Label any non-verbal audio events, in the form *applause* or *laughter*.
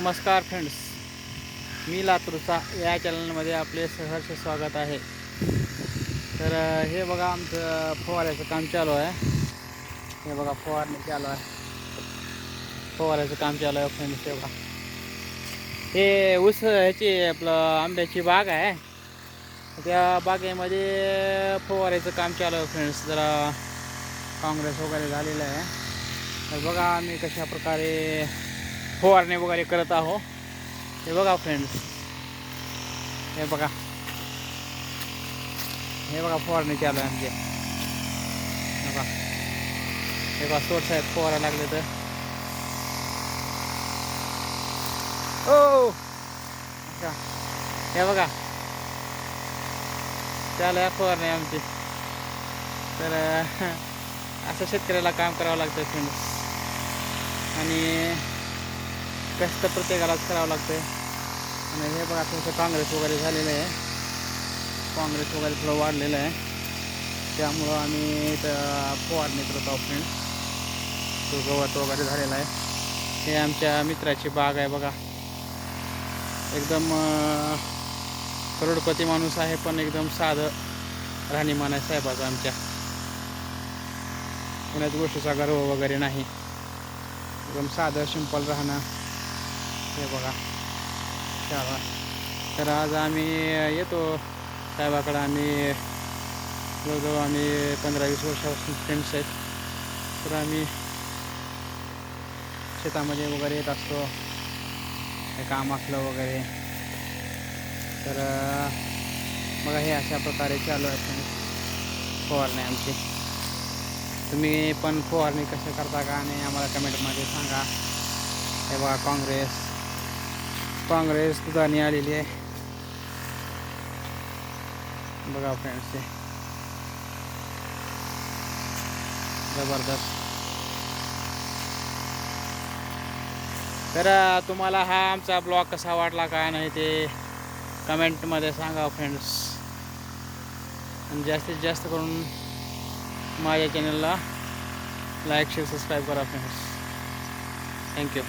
नमस्कार फ्रेंड्स मी लातूरचा या चॅनलमध्ये आपले सहर्ष स्वागत आहे. तर हे बघा आमचं फवाऱ्याचं काम चालू आहे. हे बघा फवारणी चालू आहे. फवाऱ्याचं काम चालू आहे फ्रेंड्स हे बघा. हे ऊस ह्याची आपलं आंब्याची बाग आहे. त्या बागेमध्ये फवाऱ्याचं काम चालू आहे फ्रेंड्स जरा काँग्रेस वगैरे झालेलं आहे. तर बघा आम्ही कशा प्रकारे फवारणी वगैरे करत आहो. हे बघा फ्रेंड्स हे बघा. हे बघा फवारणी चालू आहे आमचे. हे बघा. हे बघा सोर्स आहेत फवारा लागले तर. ओ! हे बघा. चालू आहे फवारणी आमची. तर *laughs* असं शेतकऱ्याला काम करावं लागतं फ्रेंड्स आणि कष्ट प्रत्येकालाच करावं लागतं आणि हे बघा थोडंसं काँग्रेस वगैरे झालेलं आहे. काँग्रेस वगैरे थोडं वाढलेलं आहे. त्यामुळं आम्ही इथं फवारणी करत आहोत फ्रेंड तो गवत वगैरे झालेला आहे. हे आमच्या मित्राची बाग आहे बघा. एकदम करोडपती माणूस आहे पण एकदम साधं राहणीमान आहे साहेबाचं आमच्या. कोणाच गोष्टीचा गर्व वगैरे नाही. एकदम साधं सिंपल राहणं. हे बघा. शाळा तर आज आम्ही येतो. साहेबाकडं आम्ही जवळजवळ आम्ही पंधरा वीस वर्षापासून फ्रेंड्स आहेत. तर आम्ही शेतामध्ये वगैरे येत असतो. हे काम असलं वगैरे. तर बघा हे अशा प्रकारे चालू आहे फवारणी आमची. तुम्ही पण फवारणी कसं करता का? आणि आम्हाला कमेंटमध्ये सांगा. हे बघा काँग्रेस. काँग्रेस दुधानी आलेली आहे. बघा फ्रेंड्स ते जबरदस्त. तर तुम्हाला हा आमचा ब्लॉग कसा वाटला काय नाही ते कमेंटमध्ये सांगा फ्रेंड्स आणि जास्तीत जास्त करून माझ्या चॅनलला लाईक शेअर सबस्क्राईब करा फ्रेंड्स थँक्यू